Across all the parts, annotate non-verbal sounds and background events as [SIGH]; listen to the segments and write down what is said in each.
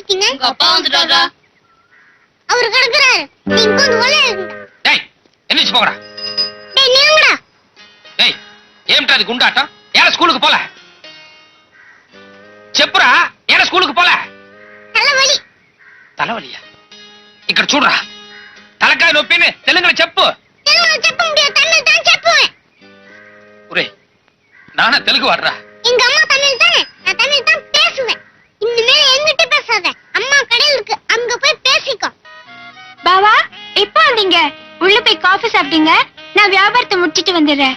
வச்சிட்டீங்க அப்பா வந்துட்டாரா அவரு கிடக்குறாரு. நீங்க கொஞ்சம் ஒலே டேய் எந்திரிச்சு போங்கடா டேய் நீங்கடா டேய் ஏம்டா இது குண்டாட்டம் ஏற ஸ்கூலுக்கு போல? చెప్పురా ఏడ స్కూలుకు పోలే తలవలి తలవలియా ఇక్కడ చూడరా తలకాయ నొప్పిని తెలుగులో చెప్పు ఒరే నాన్న తెలుగు వాడరా எங்க அம்மா தமிழ் தானே? நான் தமிழ் தான் பேசுவேன். இனிமே பாவா எப்ப வந்தீங்க? உள்ள போய் காஃபி சாப்பிட்டீங்க நான் வியாபாரத்தை முடிச்சிட்டு வந்துடுறேன்.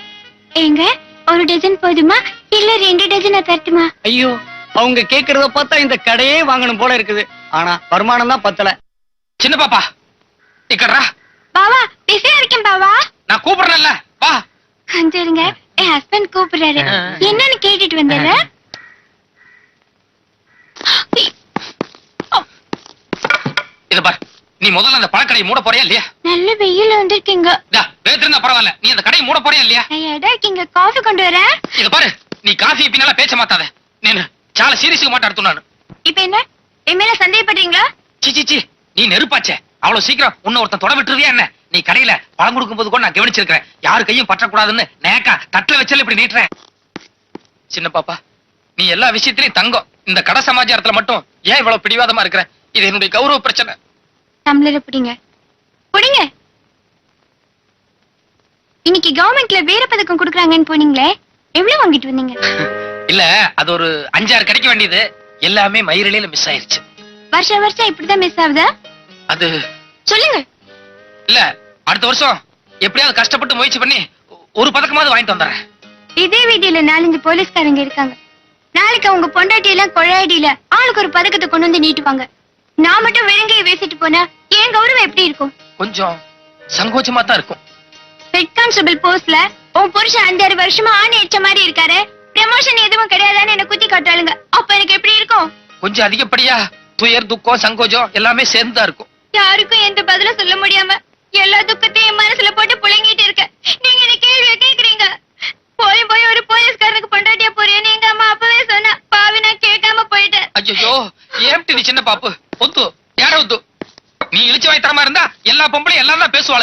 ஏங்க ஒரு டஜன் போதுமா? இல்ல ரெண்டு டஜனா தரட்டுமா? ஐயோ அவங்க கேக்குறத பார்த்தா இந்த கடையே வாங்கணும் போல இருக்குது. ஆனா வருமானம் தான் பத்தல. சின்ன பாப்பா இக்கடா பாவா பிஸியா இருக்கேன் பாவா. நான் கூப்பிடுறேன்ல வா. சரிங்க என் ஹஸ்பண்ட் கூப்பிடுறாரு. என்னன்னு கேட்டுட்டு வந்துடுறேன். இது பாரு. நீ முதல்ல அந்த பழக்கடையை மூட போறியா இல்லையா? நல்ல வெயில் வந்திருக்கீங்க. வேத்திருந்தா பரவாயில்ல. நீ அந்த கடையை மூட போறியா இல்லையா? இடம் காஃபி கொண்டு வர இத பாரு நீ காஃபி பின்னால பேச மாத்தாத. நீனு சால சீரியஸுக்கு மாட்டாடுத்து நான். இப்ப என்ன? என் மேல சந்தேகப்படுறீங்களா? சி நீ நெருப்பாச்சே. அவ்வளவு சீக்கிரம் உன்ன ஒருத்தன் தொட விட்டுருவியா என்ன? நீ கடையில பழம் கொடுக்கும் போது கூட நான் கவனிச்சிருக்கிறேன். யாரு கையும் பற்றக்கூடாதுன்னு நேக்கா தட்டுல வச்சாலும் இப்படி நீட்டுறேன். சின்ன பாப்பா நீ எல்லா விஷயத்திலயும் தங்கம். இந்த கடை சமாச்சாரத்துல மட்டும் ஏன் இவ்வளவு பிடிவாதமா இருக்கிற? இது என்னுடைய கௌரவ பிரச்சனை. டம்ளரை பிடிங்க. பிடிங்க. இன்னைக்கு கவர்மெண்ட்ல வீர பதக்கம் கொடுக்குறாங்கன்னு போனீங்களே எவ்வளவு வாங்கிட்டு வந்தீங்க? [LAUGHS] இல்ல அது ஒரு அஞ்சாறு கிடைக்க வேண்டியது. எல்லாமே மயிரிலையில மிஸ் ஆயிருச்சு. வருஷம் வருஷம் இப்படிதான் மிஸ் ஆகுதா? அது சொல்லுங்க. இல்ல அடுத்த வருஷம் எப்படியாவது கஷ்டப்பட்டு முயற்சி பண்ணி ஒரு பதக்கமாவது வாங்கிட்டு வந்துடுறேன். இதே வீதியில நாலஞ்சு போலீஸ்காரங்க இருக்காங்க. நாளைக்கு அவங்க பொண்டாட்டி எல்லாம் கொழையடியில ஆளுக்கு ஒரு பதக்கத்தை கொண்டு வந்து நீட்டுவாங்க. நான் மட்டும் விலங்கைய பேசிட்டு போனா என் கௌரவம் எப்படி இருக்கும்? கொஞ்சம் சங்கோச்சமா தான் இருக்கும். ஹெட் கான்ஸ்டபிள் போஸ்ட்ல உன் புருஷன் அஞ்சாறு வருஷமா ஆணை எச்ச மாதிரி இருக்காரு. ப்ரமோஷன் எதுவும் கிடையாதான்னு என்ன குத்தி காட்டாளுங்க அப்ப எனக்கு எப்படி இருக்கும்? கொஞ்சம் அதிகப்படியா துயர் துக்கம் சங்கோஜம் எல்லாமே சேர்ந்துதான் இருக்கும். யாருக்கும் எந்த பதிலும் சொல்ல முடியாம எல்லா துக்கத்தையும் என் மனசுல போட்டு புழங்கிட்டு இருக்க நீங்க இந்த கேள்வியை கேக்குறீங்க போய் போய் ஒரு போலீஸ்காரனுக்கு பொண்டாட்டியா போறேன்னு எங்க அம்மா அப்பவே சொன்னா பாவி நான் கேட்காம போயிட்டேன் ஐயோ ஏம்டி நீ சின்ன பாப்பு ஒத்து யார ஒத்து நீ இழிச்சு வாய் தரமா இருந்தா எல்லா பொம்பளையும்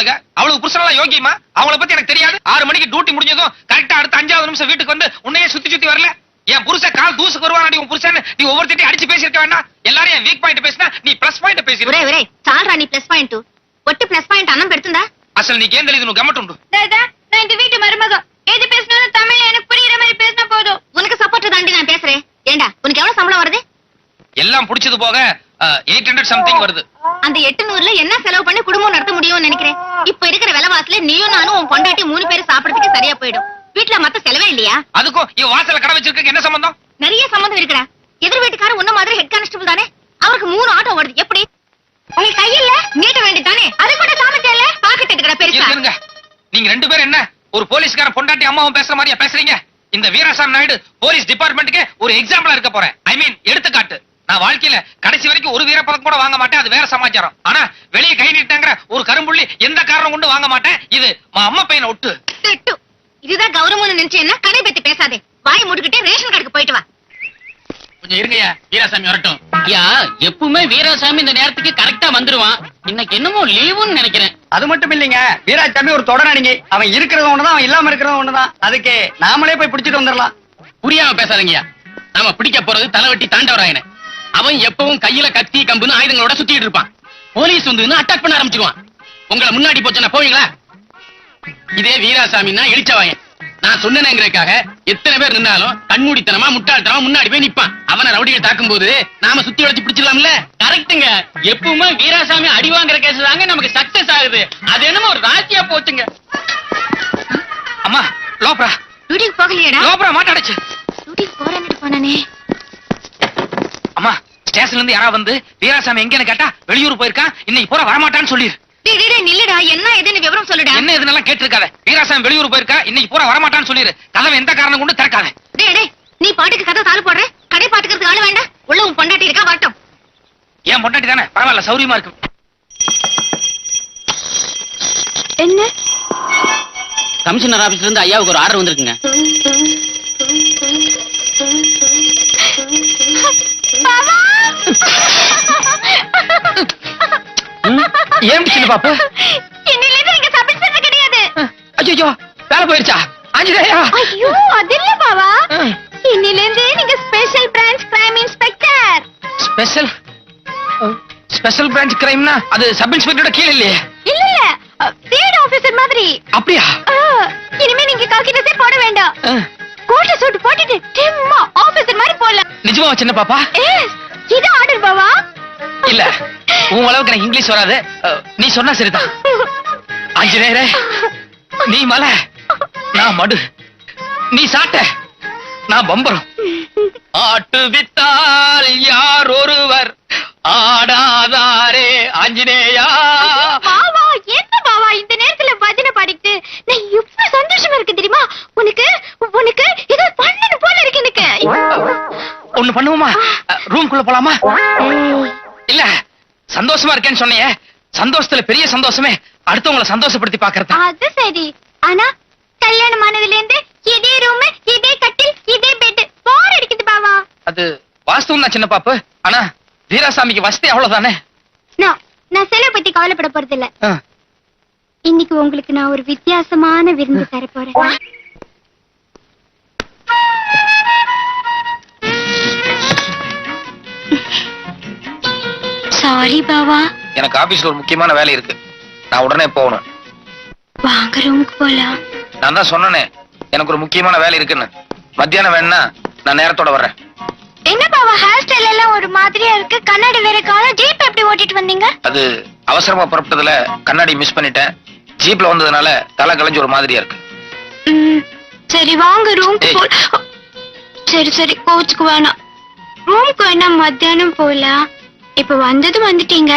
எல்லாம் தான் பேசுவாளுங்க அவளுக்கு புருஷனெல்லாம் யோகியமா அவளை பத்தி எனக்கு தெரியாது ஆறு மணிக்கு டியூட்டி முடிஞ்சதும் கரெக்டா அடுத்த அஞ்சாவது நிமிஷம் வீட்டுக்கு வந்து உன்னையே சுத்தி சுத்தி வரல என் புருஷன் கால் தூசுக்கு வருவானடி உன் புருஷன் நீ ஒவ்வொருத்தையும் அடிச்சு பேசியிருக்க வேண்டாம் எல்லாரும் என் வீக் பாயிண்ட் பேசினா நீ பிளஸ் பாயிண்ட் பேசி ఒరే ఒరే చాలరా నీ ప్లస్ పాయింట్ ఒట్టి ప్లస్ పాయింట్ అన్నం పెడుతుందా అసలు నీకేం తెలియదు నువ్వు గమ్మటుండు தாதா நான் இந்த வீட்டு மருமகம் எது பேசினாலும் தமிழ்ல எனக்கு புரியுற மாதிரி பேசினா போதும் உனக்கு சப்போர்ட் தாண்டி நான் பேசுறேன் ஏண்டா உனக்கு எவ்வளவு சம்பளம் வருது எல்லாம் புடிச்சது போக எயிட் ஹண்ட்ரட் சம்திங் வருது. அந்த எட்டு நூறுல என்ன செலவு பண்ணி குடும்பம் நடத்த முடியும்னு நினைக்கிறேன்? இப்ப இருக்கிற விலைவாசில நீயும் நானும் உன் பொண்டாட்டி மூணு பேரும் சாப்பிடறதுக்கு சரியா போயிடும். வீட்டுல மத்த செலவே இல்லையா? அதுக்கும் இவன் வாசல்ல கடை வச்சிருக்க என்ன சம்பந்தம்? நிறைய சம்மந்தம் இருக்குடா. எதிர் வீட்டுக்காரர் உன்ன மாதிரி ஹெட் கான்ஸ்டபிள் தானே? அவருக்கு மூணு ஆட்டோ ஓடுது. எப்படி? உங்க கையில நீட்ட வேண்டியதானே அது கூட சாமர்த்தியம் இல்ல பாக்கெட் எடுக்கடா பெருசா. நீங்க ரெண்டு பேரும் என்ன? ஒரு போலீஸ்கார பொண்டாட்டி அம்மாவும் பேசுற மாதிரியா பேசுறீங்க? இந்த வீராசாமி நாயுடு போலீஸ் டிபார்ட்மெண்ட்டுக்கு ஒரு எக்ஸாம்பிளா இருக்க போறேன். ஐ மீன் எடுத்துக்காட்டு. நான் வாழ்க்கையில கடைசி வரைக்கும் ஒரு வீரப்பதக்கம் கூட வாங்க மாட்டேன். அது வேற சமாச்சாரம். ஆனா வெளியே கை நீட்டாங்கிற ஒரு கரும்புள்ளி எந்த காரணம் கொண்டு வாங்க மாட்டேன். இது மா அம்மா பையனை விட்டு திட்டு. இதுதான் கௌரவம்னு நினைச்சேன்னா கடை பத்தி பேசாதே. வாய் மூடிக்கிட்டே ரேஷன் கார்டுக்கு போயிட்டு வா. கொஞ்சம் இருங்கய்யா. வீராசாமி வரட்டும். ஐயா எப்பவுமே வீராசாமி இந்த நேரத்துக்கு கரெக்டா வந்துருவான். இன்னைக்கு என்னமோ லீவுன்னு நினைக்கிறேன். அது மட்டும் இல்லைங்க. வீராசாமி ஒரு தொடரடிங்க அவன் இருக்கிறது ஒண்ணுதான் அவன் இல்லாம இருக்கிறது ஒண்ணுதான். அதுக்கு நாமளே போய் பிடிச்சிட்டு வந்துடலாம். புரியாம பேசாதீங்கய்யா. நாம பிடிக்க போறது தலைவட்டி தாண்டவராயன. அவன் எப்பவும் கையில கத்தி கம்புன்னு ஆயுதங்களோட சுத்திட்டு இருப்பான். போலீஸ் வந்து அட்டாக் பண்ண ஆரம்பிச்சிருவான். உங்களை முன்னாடி போச்சுன்னா போவீங்களா? இதே வீராசாமின்னா இழிச்சவாயன் நான் சொன்னேங்கிறதுக்காக எத்தனை பேர் நின்னாலும் கண்மூடித்தனமா முட்டாள்தனமா முன்னாடி போய் நிப்பான். அவனை ரவுடிகள் தாக்கும் போது நாம சுத்தி வளைச்சு பிடிச்சிடலாம்ல? கரெக்ட்டுங்க. எப்பவுமே வீராசாமி அடி வாங்குற கேஸ் தாங்க நமக்கு சக்சஸ் ஆகுது. அது என்னமோ ஒரு ராசியா போச்சுங்க. அம்மா லோப்ரா. டியூட்டிக்கு போகலையேடா. லோப்ரா மாட்டாடுச்சு டியூட்டிக்கு போறேன்னு போனானே ஸ்டேஷன்ல இருந்து யாரா வந்து வீராசாமி எங்கன்னு கேட்டா வெளியூர் போயிருக்கான் இன்னைக்கு பூரா வரமாட்டான்னு சொல்லிரு டேய் டேய் டேய், நில்லுடா. என்ன ஏதுன்னு விவரம் சொல்லுடா. என்ன இதுனெல்லாம் கேட்டிருக்காத. வீராசாமி வெளியூர் போயிருக்கா இன்னைக்கு பூரா வரமாட்டான்னு சொல்லிரு கதவை எந்த காரணம் கொண்டு திறக்காத. டேய் டேய் நீ பாட்டுக்கு கதை தாள் போடுற? கடை பாத்துக்கிறதுக்கு ஆளு வேண்டாம். உள்ள உன் பொண்டாட்டி இருக்கா வரட்டும். ஏன் பொண்டாட்டி தானே? பரவாயில்ல சௌரியமா இருக்கு. என்ன? கமிஷனர் ஆபீஸ்ல இருந்து ஐயாவுக்கு ஒரு ஆர்டர் வந்திருக்குங்க. ஏன் சின்ன பாப்பு. இன்னில இருந்து நீங்க இன்ஸ்பெக்டர் கிடையாது. ஐயோ வேலை போயிருச்சா? ஆஞ்சநேயா ஐயோ அது இல்ல பாவா. ம். இன்னில இருந்து நீங்க special branch crime inspector special special branch கிரைம்னா அது சப் இன்ஸ்பெக்டரோட கீழ இல்லையே? இல்ல இல்ல. ஃபீல்ட் ஆபீசர் மாதிரி. அப்படியா? இனிமே நீங்க காக்கி ட்ரெஸ்ஸே போட வேண்டாம். கோட்டை சூட் போட்டுட்டு டிம்மா ஆபீசர் மாதிரி போலாம் நிஜமா சின்ன பாப்பா? இது ஆர்டர் பாவா. இல்ல உன் அளவுக்கு எனக்கு இங்கிலீஷ் வராது. நீ சொன்னா சரிதான். ஆஞ்சநேயரே நீ மலை நான் மடு. நீ சாட்ட நான் பம்பரம். ஆட்டு வித்தால் யார் ஒருவர் ஆடாதாரே ஆஞ்சநேயா. பாவா என்ன பாவா இந்த நேரத்துல பஜனை பாடிட்டு நான் எவ்வளவு சந்தோஷமா இருக்கு தெரியுமா? உனக்கு உனக்கு ஏதோ பண்ணணும் போல இருக்கு எனக்கு. ஒண்ணு பண்ணுவோமா? ரூம்குள்ள போலாமா? இல்ல சந்தோஷமா இருக்கேன்னு சொன்னியே. சந்தோஷத்துல பெரிய சந்தோஷமே அடுத்தவங்கள சந்தோஷப்படுத்தி பாக்குறது அது சரி. ஆனா கல்யாணம் ஆனதுல இருந்து இதே ரூம் இதே கட்டில் இதே பெட் போர் அடிக்குது பாவா அது வாஸ்தவம் தான் சின்ன பாப்பு. ஆனா வீராசாமிக்கு வசதி அவ்வளவுதானே? நான் நான் செலவு பத்தி கவலைப்பட போறது இல்ல. இன்னைக்கு உங்களுக்கு நான் ஒரு வித்தியாசமான விருந்து தர போறேன். சாரி பாவா எனக்கு ஆபீஸ்ல ஒரு முக்கியமான வேலை இருக்கு. நான் உடனே போகணும். வாங்க ரூமுக்கு போலாம். நான் தான் சொன்னனே எனக்கு ஒரு முக்கியமான வேலை இருக்குன்னு. மத்தியானம் வேணா நான் நேரத்தோட வர்றேன். என்ன பாவா ஹேர் ஸ்டைல் எல்லாம் ஒரு மாதிரியா இருக்கு? கண்ணாடி வேற காலம் ஜீப் எப்படி ஓட்டிட்டு வந்தீங்க? அது அவசரமா புறப்பட்டதுல கண்ணாடி மிஸ் பண்ணிட்டேன். ஜீப்ல வந்ததுனால தலை கலைஞ்சு ஒரு மாதிரியா இருக்கு. சரி வாங்க ரூமுக்கு. போ சரி சரி கோச்சுக்கு வேணாம். ரூமுக்கு வேணா மத்தியானம் போலாம் இப்ப வந்ததும் வந்துட்டீங்க.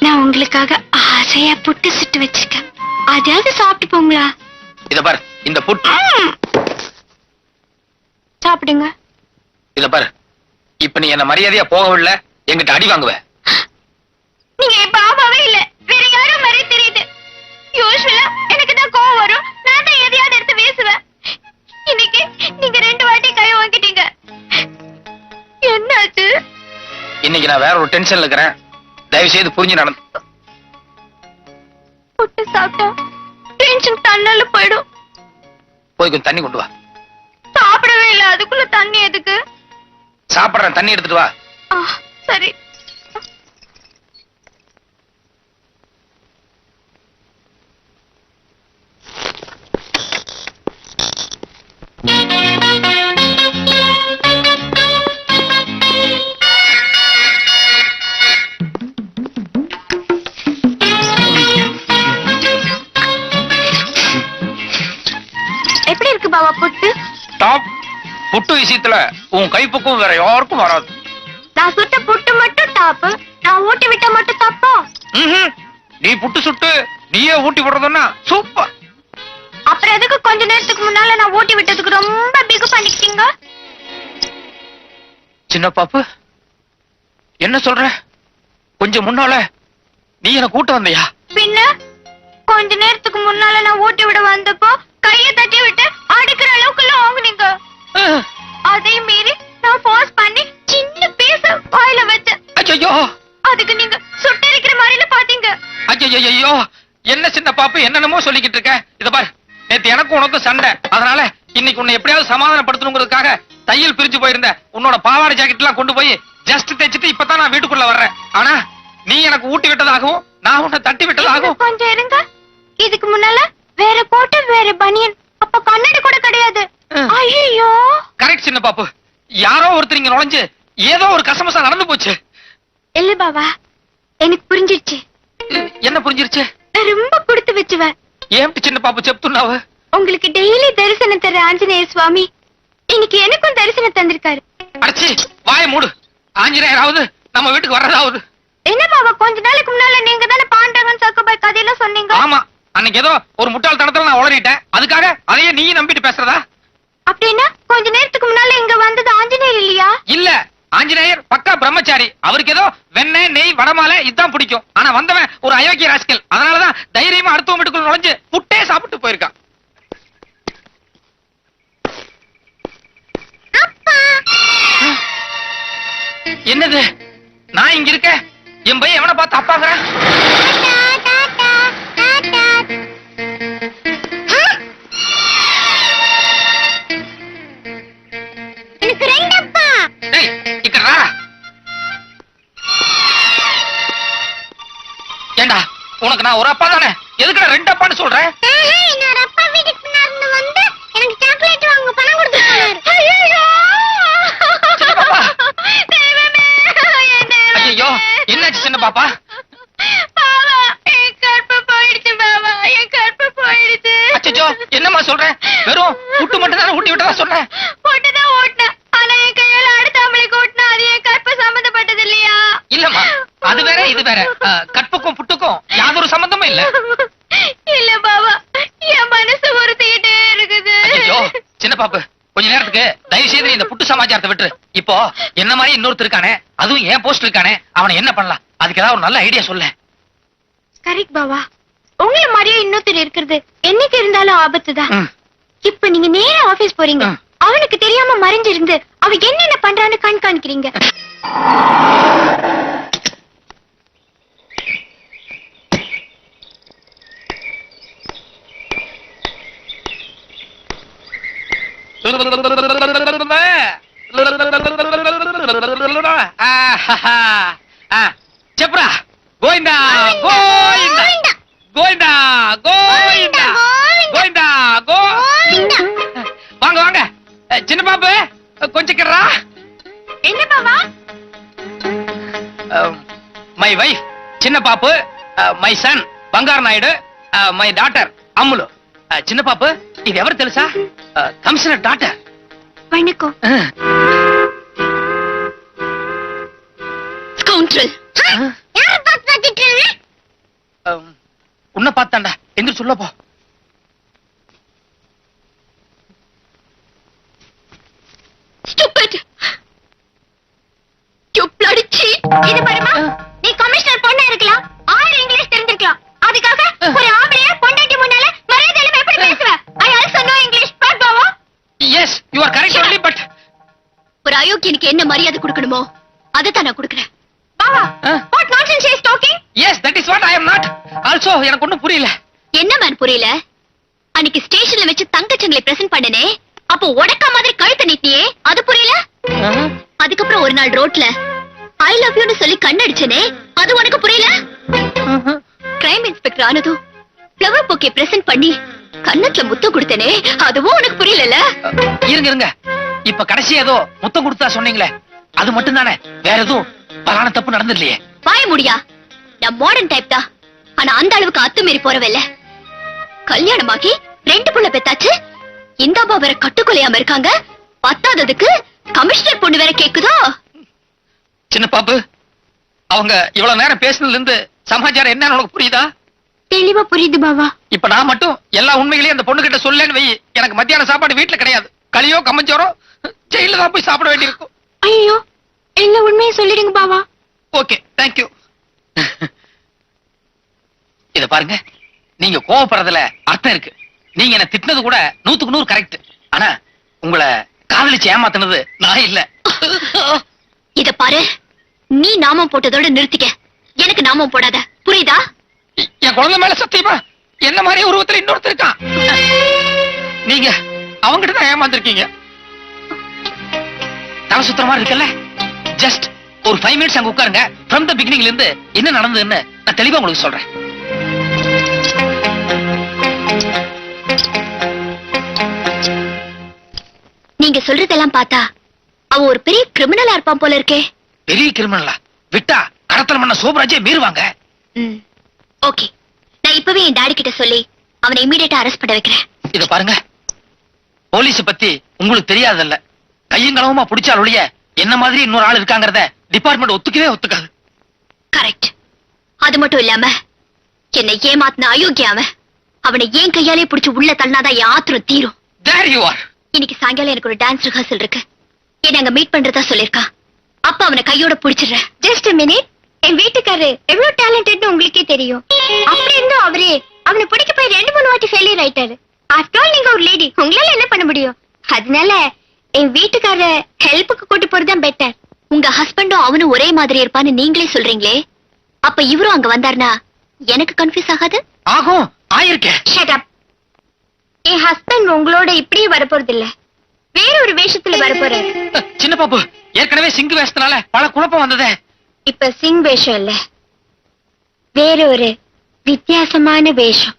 நான் உங்களுக்காக ஆசையா புட்டு சுட்டு வச்சிருக்கேன். அதையாவது சாப்பிட்டு போங்களா? இத பாரு இந்த புட் ம். சாப்பிடுங்க. இத பாரு இப்ப நீ என்ன மரியாதையா போகவில்லை என்கிட்ட அடி வாங்குவ. நீங்க என் பாபாவே இல்ல வேற யாரோ மாதிரி தெரியுது. யூஸ்வலா எனக்கு தான் கோவம் வரும். நான் தான் எதையாவது எடுத்து பேசுவேன் இன்னைக்கு நீங்க ரெண்டு வாட்டி கை வாங்கிட்டீங்க. என்னாச்சு? இன்னைக்கு நான் வேற ஒரு டென்ஷன்ல இருக்கிறேன். தயவு செய்து புரிஞ்சு நடந்து. புட்டு சாப்பிட்டா டென்ஷன் தன்னால போயிடும். போய் கொஞ்சம் தண்ணி கொண்டு வா. சாப்பிடவே இல்ல. அதுக்குள்ள தண்ணி எதுக்கு? சாப்பிடுறேன். தண்ணி எடுத்துட்டு வா. சரி. பாபா புட்டு? டாப் புட்டு விஷயத்துல உன் கைப்பக்கம் வேற யாருக்கும் வராது. நான் சுட்ட புட்டு மட்டும் டாப்பு நான் ஊட்டி விட்ட மட்டும் தப்பா. நீ புட்டு சுட்டு நீயே ஊட்டி விடுறதுன்னா சூப்பர் அப்புறம் எதுக்கு கொஞ்ச நேரத்துக்கு முன்னால நான் ஊட்டி விட்டதுக்கு ரொம்ப பிகு பண்ணிக்கிட்டீங்க? சின்ன பாப்பு என்ன சொல்ற? கொஞ்சம் முன்னால நீ என்ன கூட்ட வந்தியா? பின்ன கொஞ்ச நேரத்துக்கு முன்னால சண்டை. அதனால இன்னைக்கு உன்னை எப்படியாவது சமாதானப்படுத்தணுங்கிறதுக்காக தையல் பிரிஞ்சு போயிருந்தேன் உன்னோட பாவாடை ஜாக்கெட் எல்லாம் கொண்டு போய் ஜஸ்ட் தைச்சிட்டு இப்பதான் நான் வீட்டுக்குள்ள வர்றேன். ஆனா நீ எனக்கு ஊட்டி விட்டதாகவும் நான் உன்னை தட்டி விட்டதாகவும் கொஞ்சம் இருங்க. இதுக்கு முன்னால வேற கோட்டு வேற பனியன். அப்ப கண்ணாடி கூட கிடையாது. ஐயோ கரெக்ட் சின்ன பாப்பு. யாரோ ஒருத்தர் இங்க நுழைஞ்சு ஏதோ ஒரு கசமசா நடந்து போச்சு. இல்ல பாபா எனக்கு புரிஞ்சிருச்சு. என்ன புரிஞ்சிருச்சு? ரொம்ப கொடுத்து வச்சுவேன் ஏன் சின்ன பாப்பு செப்துன்னாவ? உங்களுக்கு டெய்லி தரிசனம் தர ஆஞ்சநேய சுவாமி இன்னைக்கு எனக்கும் தரிசனம் தந்திருக்காரு. அடச்சி வாய மூடு. ஆஞ்சநேயராவது நம்ம வீட்டுக்கு வர்றதாவது. என்ன பாபா கொஞ்ச நாளைக்கு முன்னால நீங்க தானே பாண்டவன் சக்கபாய் கதையெல்லாம் சொன்னீங்க? ஆமா அன்னைக்கு ஏதோ ஒரு முட்டாள் தடத்துல நான் உளறிட்டேன். அதுக்காக அதையே நீயும் நம்பிட்டு பேசுறதா? அப்படின்னா கொஞ்ச நேரத்துக்கு முன்னால இங்க வந்தது ஆஞ்சநேயர் இல்லையா? இல்ல ஆஞ்சநேயர் பக்கா பிரம்மச்சாரி. அவருக்கு ஏதோ வெண்ணெய் நெய் வடமாலை இதான் பிடிக்கும். ஆனா வந்தவன் ஒரு அயோக்கிய ராஸ்கல். அதனாலதான் தைரியமா அடுத்த வீட்டுக்குள்ள நுழைஞ்சு புட்டே சாப்பிட்டு போயிருக்கான். என்னது? நான் இங்க இருக்க என் பையன் எவனை பார்த்து அப்பாங்கிறான் உனக்கு நான் ஒரு அப்பா தானே? எதுக்கு நான் ரெண்டு அப்பான்னு சொல்றேன் போயிடுச்சு. அச்சோ என்னம்மா சொல்றேன் வெறும் புட்டு மட்டும் தானே ஊட்டி விட்டதா சொன்னேன் ஒட்டுதான் ஓட்டுனேன். ஆனா என் கையால அடுத்தாமலுக்கு ஓட்டுனா அது என் கற்பு சம்பந்தப்பட்டது இல்லையா? இல்லம்மா அது வேற இது வேற. கற்புக்கும் புட்டுக்கும் யாதொரு சம்பந்தமும் இல்ல. இல்ல பாவா என் மனசு உறுத்திக்கிட்டே இருக்குது. சின்ன பாப்பு. நேரத்துக்கு தயவு செய்து இந்த புட்டு சமாச்சாரத்தை விட்டு இப்போ என்ன மாதிரி இன்னொருத்தர் இருக்கானே அதுவும் ஏன் போஸ்ட் இருக்கானே அவனை என்ன பண்ணலாம்? அதுக்கு ஏதாவது ஒரு நல்ல ஐடியா சொல்ல. கரெக்ட் பாவா உங்களை மாதிரியே இன்னொருத்தர் இருக்கிறது என்னைக்கு இருந்தாலும் ஆபத்து தான். இப்ப நீங்க நேரா ஆபீஸ் போறீங்க. அவனுக்கு தெரியாம மறைஞ்சிருந்து அவ என்னென்ன பண்றான்னு கண்காணிக்கிறீங்க. [LAUGHS] చెప్పురా గోయిందా గోయిందా గోయిందా గోయిందా గోయిందా గో வாங்க வாங்க அஹ், சின்ன பாப்பு கொஞ்சம் கிடறா என்ன பாவா மை வைஃப் சின்ன பாப்பு மை சன் బంగారు నాయుడు మై డాటర్ అమ్ములు அஹ், சின்ன பாப்பு இது ఎవరు తెలుసా కమిషనర్ డాటర్ வணக்கம் ஸ்கவுண்ட்ரல் யார பார்த்து பார்த்துட்டு இருக்க? உன்னை பார்த்தாண்டா எந்திரி சொல்ல போ ஸ்டூபிட் யூ bloody cheat இது பாருமா அயோக்கியனுக்கு என்ன மரியாதை கொடுக்கணுமோ அதை தான் நான் கொடுக்குறேன். பாவா what nonsense is talking yes that is what I am not also எனக்கு ஒண்ணும் புரியல. என்ன மேன் புரியல? அன்னைக்கு ஸ்டேஷன்ல வச்சு தங்கச்சங்களை பிரசன்ட் பண்ணனே அப்போ உடக்க மாதிரி கழுத்து நீட்டியே அது புரியல? அதுக்கப்புறம் ஒரு நாள் ரோட்ல ஐ லவ் யூன்னு சொல்லி கண்ணடிச்சனே அது உனக்கு புரியல? கிரைம் இன்ஸ்பெக்டர் ஆனதும் ஃப்ளவர் பொக்கே பிரசன்ட் பண்ணி கன்னத்துல முத்தம் கொடுத்தனே அதுவும் உனக்கு புரியலல இருங்க இருங்க. இப்ப கடைசி ஏதோ முத்தம் கொடுத்தா சொன்னீங்களே அது மட்டும் தானே வேற எதுவும் பலான தப்பு நடந்துடலையே வாய முடியா? நான் மாடர்ன் டைப் தான். ஆனா அந்த அளவுக்கு அத்துமீறி போறவில்ல கல்யாணமாகி ரெண்டு புள்ள பெத்தாச்சு. இந்த அம்மா வேற கட்டுக்கொலையாம இருக்காங்க. பத்தாததுக்கு கமிஷனர் பொண்ணு வேற கேக்குதோ? சின்ன பாப்பு அவங்க இவ்வளவு நேரம் பேசுனதுல இருந்து சமாச்சாரம் என்னன்னு உனக்கு புரியுதா? தெளிவா புரியுது பாவா. இப்ப நான் மட்டும் எல்லா உண்மைகளையும் அந்த பொண்ணு கிட்ட சொல்லேன்னு வை. எனக்கு மத்தியான சாப்பாடு வீட்டுல கிடையாது. களியோ கம்மஞ்சோரோ ஜெயில தான் போய் சாப்பிட வேண்டியிருக்கும். ஐயோ எல்லா உண்மையும் சொல்லிடுங்க பாவா. ஓகே தேங்க்யூ இத பாருங்க நீங்க கோவப்படுறதுல அர்த்தம் இருக்கு. நீங்க என்ன திட்டினது கூட நூத்துக்கு நூறு கரெக்ட் ஆனா உங்களை காதலிச்சு ஏமாத்துனது நான் இல்ல. இத பாரு நீ நாமம் போட்டதோட நிறுத்திக்க. எனக்கு நாமம் போடாத. புரியுதா? என் குழந்தை மேல சத்தியமா? என்ன மாதிரி உருவத்துல இன்னொருத்தர் இருக்கான்? நீங்க அவங்கிட்ட தான் ஏமாந்துருக்கீங்க. தலை சுத்துற மாதிரி இருக்குல்ல? ஜஸ்ட் ஒரு ஃபைவ் மினிட்ஸ் அங்க உட்காருங்க. ஃப்ரம் த பிகினிங்ல இருந்து என்ன நடந்ததுன்னு நான் தெளிவா உங்களுக்கு சொல்றேன். நீங்க சொல்றதெல்லாம் பார்த்தா அவன் ஒரு பெரிய கிரிமினலா இருப்பான் போல இருக்கே. பெரிய கிரிமினலா விட்டா கடத்தல் பண்ண சோபராஜே மீறுவாங்க. ஓகே. நான் இப்பவே என் டாடி கிட்ட சொல்லி அவனை இமீடியட்டா அரெஸ்ட் பண்ண வைக்கிறேன். இத பாருங்க. போலீஸ பத்தி உங்களுக்கு தெரியாதல்ல. கையங்களவுமா பிடிச்சால் ஒழிய என்ன மாதிரி இன்னொரு ஆள் இருக்காங்கறத டிபார்ட்மெண்ட் ஒத்துக்கவே ஒத்துக்காது. கரெக்ட் அது மட்டும் இல்லாம என்னை ஏமாத்தின அயோக்கிய அவன் அவனை ஏன் கையாலே பிடிச்சு உள்ள தள்ளினாதான் என் ஆத்திரம் தீரும். தேர் யூ ஆர் இன்னைக்கு சாயங்காலம் எனக்கு ஒரு டான்ஸ் ரிஹர்சல் இருக்கு. என்ன அங்க மீட் பண்றதா சொல்லிருக்கான் அப்ப அவனை கையோட புடிச்சிடுறேன். ஜஸ்ட் மினிட் என் வீட்டுக்காரரு எவ்வளவு டேலண்டட்னு உங்களுக்கே தெரியும். அப்படி இருந்தும் அவரே அவனை பிடிக்க போய் ரெண்டு மூணு வாட்டி ஃபெயிலியர் ஆயிட்டாரு. ஆஃப்டர் ஆல் நீங்க ஒரு லேடி உங்களால என்ன பண்ண முடியும்? அதனால என் வீட்டுக்காரர ஹெல்ப்புக்கு கூட்டி போறதுதான் பெட்டர் உங்க ஹஸ்பண்டும் அவனும் ஒரே மாதிரி இருப்பான்னு நீங்களே சொல்றீங்களே? அப்ப இவரும் அங்க வந்தாருனா எனக்கு கன்ஃபியூஸ் ஆகாது? ஆகும் ஆயிருக்கேன் ஷட் அப் என் ஹஸ்பண்ட் உங்களோட இப்படியே வரப்போறது இல்ல வேற ஒரு வேஷத்துல வரப்போறாரு. சின்ன பாப்பு ஏற்கனவே சிங்கு வேஷத்தினால பல குழப்பம் வந்ததே. இப்ப சிங் வேஷம் இல்ல. வேற ஒரு வித்தியாசமான வேஷம்.